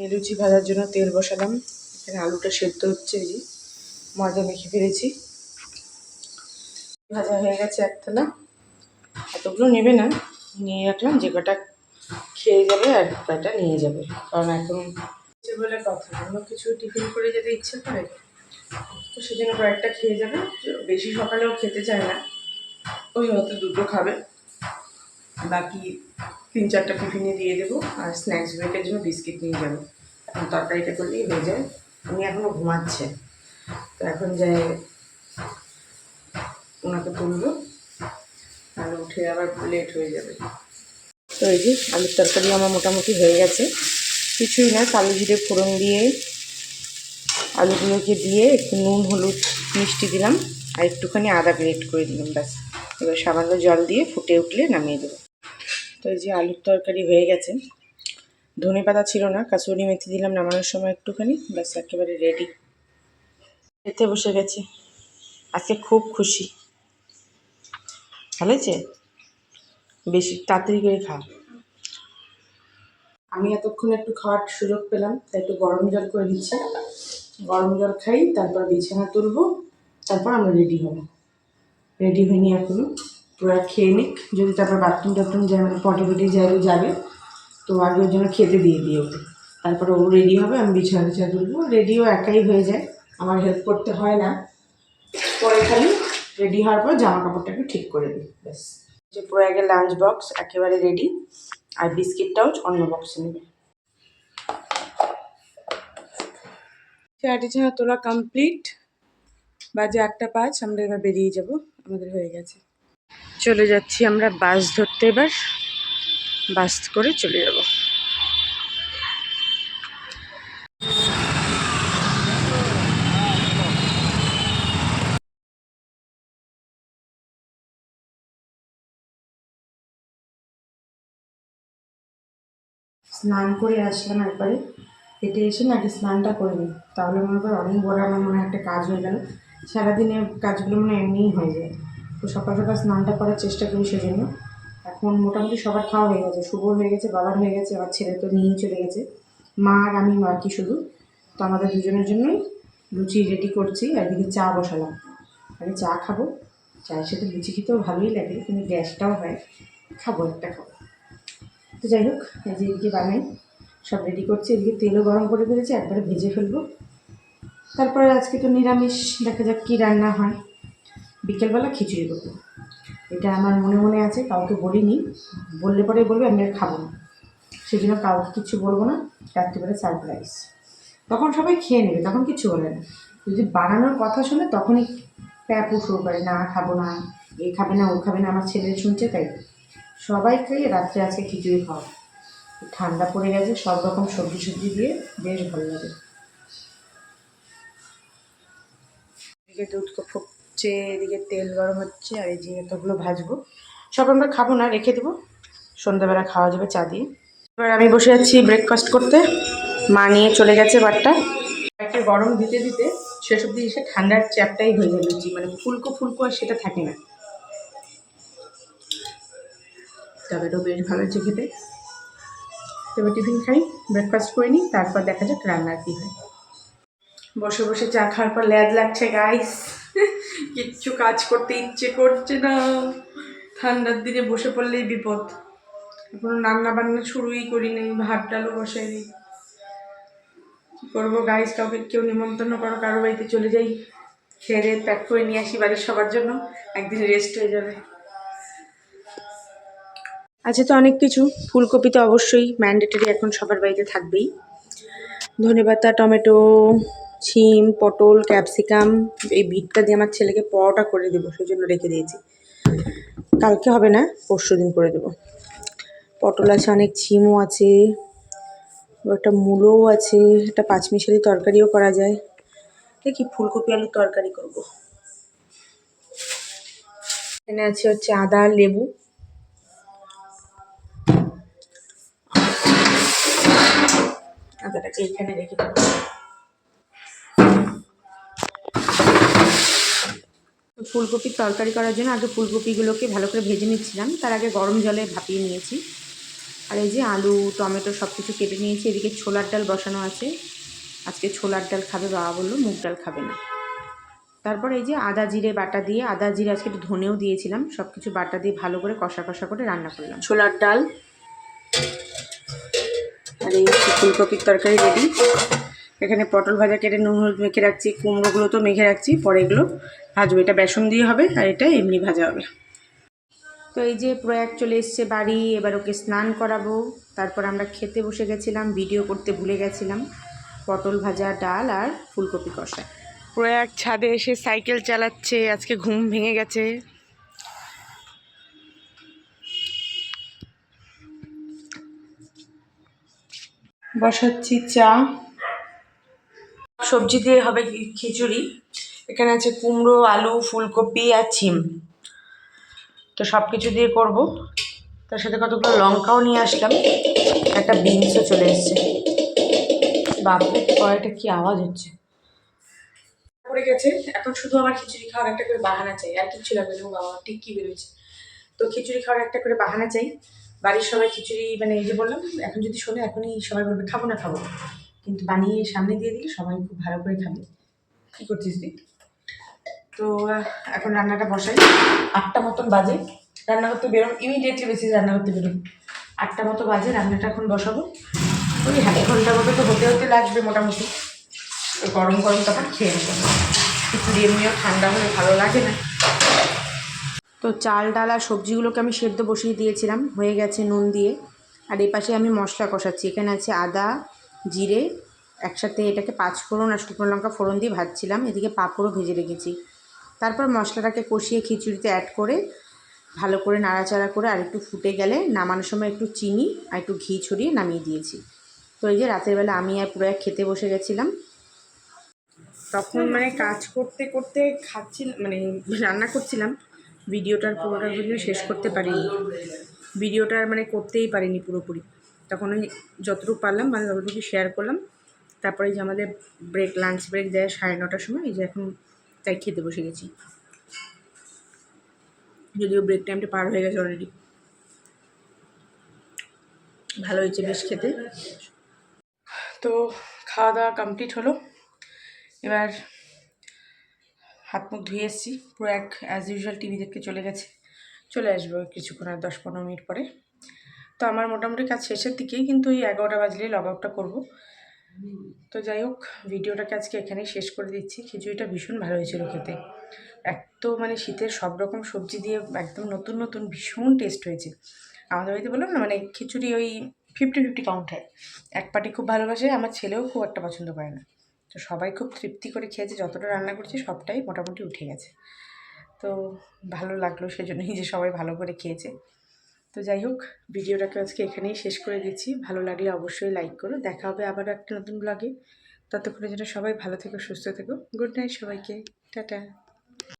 এই লুচি ভাজার জন্য তেল বসালাম। এখানে আলুটা সেদ্ধ হচ্ছে, এই ময়দা মেখে ফেলেছি। ভাজা হয়ে গেছে একতলা। এতগুলো নেবে না, নিয়ে রাখলাম, যে কটা খেয়ে যাবে আর কটা নিয়ে যাবে। কারণ এখন ইচ্ছে বলে কথা, অন্য কিছু টিফিন করে যেতে ইচ্ছে করে, তো সেজন্য কয়েকটা খেয়ে যাবে। বেশি সকালেও খেতে চায় না, ওই হয়তো দুটো খাবে। বাকি তিন চারটা টিফিনে দিয়ে দেবো, আর স্ন্যাক্স ব্রেকের জন্য বিস্কিট নিয়ে যাব। এখন তরকারিটা করলেই হয়ে যায়। উনি এখনও ঘুমাচ্ছে। তো এখন যাই, ওনাকে তুলবো আর উঠে আবার লেট হয়ে যাবে। তো এই যে আলুর তরকারি আমার মোটামুটি হয়ে গেছে। কিছুই না, কালো জিরে ফোড়ন দিয়ে আলুগুলোকে দিয়ে একটু নুন, হলুদ, মিষ্টি দিলাম, আর একটুখানি আদা গ্রেট করে দিলাম, ব্যাস। এবার সামান্য জল দিয়ে ফুটে উঠলে নামিয়ে দেবো। তো এই যে আলুর তরকারি হয়ে গেছে। ধনে পাতা ছিল না, কাসুরি মেথি দিলাম নামানোর সময় একটুখানি, ব্যাস একেবারে রেডি খেতে বসে গেছে। আজকে খুব খুশি। ভালো হয়েছে? বেশি তাড়াতাড়ি করে খা। আমি এতক্ষণ একটু খাওয়ার সুযোগ পেলাম, তাই একটু গরম জল করে দিচ্ছি। গরম জল খাই, তারপর বিছানা তুলবো, তারপর আমরা রেডি হব। রেডি হয়নি এখনও। তোরা খেয়ে নিক। যদি তারপর বাথরুম টাথরুম যায় মানে পটি পটি যাই যাবে, তো আগে ওর জন্য খেতে দিয়ে দিই ওকে। তারপরে ও রেডি হবে, আমি বিছানা বিছানা তুলবো। রেডিও একাই হয়ে যায়, আমার হেল্প করতে হয় না। পরে খালি রেডি হওয়ার পর জামা কাপড়টাকে ঠিক করে দিই, ব্যাস। যে প্রয়াগের লাঞ্চ বক্স একেবারে রেডি আর বিস্কিটটাও অন্য বক্সে নেবে। ছানা তোলা কমপ্লিট বাজে আটটা পাঁচ, আমরা এবার বেরিয়ে যাব, আমাদের হয়ে গেছে। চলে যাচ্ছি আমরা বাস ধরতে এবার। বাস করে চলে যাব। স্নান করে আসলাম একবারে। হেঁটে এসে না আগে স্নানটা করে নিই। তাহলে মনে কর অনেক বড় আমার মনে একটা কাজ হয়ে গেল। সারাদিনের কাজগুলো মনে এমনিই হয়ে যায়। তো সকাল সকাল স্নানটা করার চেষ্টা করি সেজন্য। এখন মোটামুটি সবার খাওয়া হয়ে গেছে, শুভর হয়ে গেছে, বাবার হয়ে গেছে আমার ছেলে তো নিয়েই চলে গেছে। মা আর আমি আর কি শুধু। তো আমাদের দুজনের জন্যই লুচি রেডি করছি, আর এদিকে চা বসালাম। আগে চা খাব, চায়ের সাথে লুচি খেতেও ভালোই লাগে, কিন্তু গ্যাসটাও হয়। খাব একটা খাব। তো যাই হোক, এই যে এদিকে বানাই, সব রেডি করছি। এদিকে তেলও গরম করে ফেলেছি, একবারে ভেজে ফেলব। তারপরে আজকে তো নিরামিষ, দেখা যাক কী রান্না হয়। বিকেলবেলা খিচুড়ি করব এটা আমার মনে মনে আছে, কাউকে বলিনি। বললে পরে বলবে, আমি আর খাব না। সেই জন্য কাউকে কিচ্ছু বলব না, রাত্রিবেলা সারপ্রাইজ তখন সবাই খেয়ে নেবে, তখন কিছু বলে না। যদি বানানোর কথা শুনে তখনই প্যাপু শুরু করে, না, খাব না, এ খাবে না, ও খাবে না, আমার ছেলে শুনছে তাই। সবাই খেয়ে রাত্রে আজকে খিচুড়ি খাওয়া। ঠান্ডা পড়ে গেছে, সব রকম সবজি সবজি দিয়ে বেশ ভালো লাগে। দুধ ফুটছে এদিকে তেল গরম হচ্ছে, আর এই যে এতগুলো ভাজবো। সব আমরা খাব না, রেখে দেবো। সন্ধ্যাবেলা খাওয়া যাবে চা দিয়ে। এবার আমি বসে যাচ্ছি ব্রেকফাস্ট করতে। মা নিয়ে চলে গেছে বারটা। একটা গরম দিতে দিতে সেসব দিয়ে এসে ঠান্ডার চ্যাপটাই হয়ে যাবে লুচি মানে ফুলকো ফুলকো আর সেটা থাকে না। তবে এটাও বেশ ভালো হচ্ছে খেতে। তবে টিফিন খাই ব্রেকফাস্ট করে নিই, তারপর দেখা যাক রান্নার কী হয়। বসে বসে চা খাওয়ার পর ল্যাদ লাগছে গাইস কিচ্ছু কাজ করতে ইচ্ছে করছে না। ঠান্ডার দিনে বসে পড়লেই বিপদ। এখনও রান্না বান্না শুরুই করি ভাত ডালও বসাই নি কী করব গাইস কাউকে কেউ নিমন্ত্রণ করো, কারও বাড়িতে চলে যাই। খেয়ে প্যাক করে নিয়ে আসি বাড়ির সবার জন্য, একদিন রেস্ট হয়ে যাবে। আছে তো অনেক কিছু, ফুলকপি তো অবশ্যই ম্যান্ডেটরি এখন সবার বাড়িতে থাকবেই। ধনেপাতা, টমেটো শিম পটল, ক্যাপসিকাম, এই বিটটা দিয়ে আমার ছেলেকে পরোটা করে দেবো সেই জন্য রেখে দিয়েছি। কালকে হবে না, পরশু দিন করে দেবো। পটল আছে, অনেক ছিমও আছে, একটা মূলোও আছে, একটা পাঁচমিশালি তরকারিও করা যায়। দেখি ফুলকপি আলুর তরকারি করব। এখানে আছে হচ্ছে আদা, লেবু। আদাটাকে এখানে রেখে দেবো। ফুলকপির তরকারি করার জন্য আগে ফুলকপিগুলোকে ভালো করে ভেজে নিচ্ছিলাম। তার আগে গরম জলে ভাপিয়ে নিয়েছি। আর এই যে আলু, টমেটো সব কিছু কেটে নিয়েছি। এদিকে ছোলার ডাল বসানো আছে। আজকে ছোলার ডাল খাবে বাবা বলল, মুগ ডাল খাবে না। তারপর এই যে আদা জিরে বাটা দিয়ে, আদা জিরে আজকে একটু ধনেও দিয়েছিলাম। সব কিছু বাটা দিয়ে ভালো করে কষা কষা করে রান্না করলাম। ছোলার ডাল। আর এই ফুলকপির তরকারি রেডি। এখানে পটল ভাজা কেটে নুন হলুদ মেখে রাখছি, কুমড়োগুলো তো মেখে রাখছি, পরে এগুলো ভাজবো। এটা বেসন দিয়ে হবে আর এটা এমনি ভাজা হবে। তো এই যে প্রয়াগ চলে এসছে বাড়ি, এবার ওকে স্নান করাবো। তারপর আমরা খেতে বসে গেছিলাম, ভিডিও করতে ভুলে গেছিলাম। পটল ভাজা, ডাল আর ফুলকপি কষা। প্রয়াগ ছাদে এসে সাইকেল চালাচ্ছে, আজকে ঘুম ভেঙে গেছে। বসাচ্ছি চা। সবজি দিয়ে হবে খিচুড়ি। এখানে আছে কুমড়ো, আলু, ফুলকপি আর ছিম। তো সব কিছু দিয়ে করব। তার সাথে কতগুলো লঙ্কাও নিয়ে আসলাম। একটা বিনসও চলে এসছে। বাপরে, কড়াইটা কি আওয়াজ হচ্ছে? পড়ে গেছে। এখন শুধু আমার খিচুড়ি খাওয়ার একটা করে বাহানা চাই। আর কিচ্ছু লাগবে না। বাবা টিক্কি বেরোচ্ছে। তো খিচুড়ি খাওয়ার একটা করে বাহানা চাই। বাড়ির সবাই খিচুড়ি মানে এই যে বললাম, এখন যদি শোনে, এখনই সবাই বলবে, খাব না, খাব। কিন্তু বানিয়ে সামনে দিয়ে দিলে সবাই খুব ভালো করে খাবে। কী করছিস তুই? তো এখন রান্নাটা বসাই। আটটা মতন বাজে। রান্না করতে বেরোম ইমিডিয়েটলি বেশি রান্না করতে বেরোম আটটা মতো বাজে, রান্নাটা এখন বসাবো। ওই এক ঘণ্টা মতো তো হতে হতে লাগবে মোটামুটি। গরম গরম তখন খেয়ে নেব। খিচুড়ি এমনিও ঠান্ডা হলে ভালো লাগে না। তো চাল, ডাল আর সবজিগুলোকে আমি সেদ্ধ বসিয়ে দিয়েছিলাম। হয়ে গেছে নুন দিয়ে। আর এই পাশে আমি মশলা কষাচ্ছি। এখানে আছে আদা জিরে, একসাথে এটাকে পাঁচ ফোড়ন আর শুকনো লঙ্কা ফোড়ন দিয়ে ভাজছিলাম। এদিকে পাঁপড়ও ভেজে রেখেছি। তারপর মশলাটাকে কষিয়ে খিচুড়িতে অ্যাড করে ভালো করে নাড়াচাড়া করে আর একটু ফুটে গেলে নামানোর সময় একটু চিনি আর একটু ঘি ছড়িয়ে নামিয়ে দিয়েছি। তো এই যে রাতের বেলা আমি আর পুরো খেতে বসে গেছিলাম। তখন মানে কাজ করতে করতে খাচ্ছিলাম মানে রান্না করছিলাম। ভিডিওটার পুরোটা ভিডিও শেষ করতে পারিনি। ভিডিওটার মানে করতেই পারিনি পুরোপুরি। তখন ওই যতটুকু পারলাম মানে ততটুকু শেয়ার করলাম। তারপরে যে আমাদের ব্রেক লাঞ্চ ব্রেক দেয় সাড়ে নটার সময়, এই যে এখন তাই খেতে বসে গেছি। যদিও ব্রেক টাইমটা পার হয়ে গেছে অলরেডি ভালো হয়েছে বেশ খেতে। তো খাওয়া দাওয়া কমপ্লিট হলো। এবার হাত মুখ ধুয়ে এসেছি। পুরো এক অ্যাজ ইউজুয়াল টিভি দেখতে চলে গেছে। চলে আসব কিছুক্ষণ আর দশ পনেরো মিনিট পরে। তো আমার মোটামুটি কাজ শেষের দিকেই কিন্তু এই এগারোটা বাজলেই লগ আউটটা করব। তো যাই হোক ভিডিওটাকে আজকে এখানেই শেষ করে দিচ্ছি। খিচুড়িটা ভীষণ ভালো হয়েছিল খেতে। এক তো মানে শীতের সব রকম সবজি দিয়ে একদম নতুন নতুন ভীষণ টেস্ট হয়েছে। আমাদের বাড়িতে বললাম না মানে খিচুড়ি ওই ফিফটি ফিফটি কাউন্ট হয়। এক পার্টি খুব ভালোবাসে, আমার ছেলেও খুব একটা পছন্দ করে না। তো সবাই খুব তৃপ্তি করে খেয়েছে, যতটা রান্না করছি সবটাই মোটামুটি উঠে গেছে। তো ভালো লাগল সেজন্যই যে সবাই ভালো করে খেয়েছে। তো যাই হোক, ভিডিওটাকে আজকে এখানেই শেষ করে দিচ্ছি। ভালো লাগলে অবশ্যই লাইক করো। দেখা হবে আবার একটা নতুন ব্লগে ততক্ষণে যেন সবাই ভালো থেকো, সুস্থ থেকো। গুড নাইট সবাইকে। টাটা।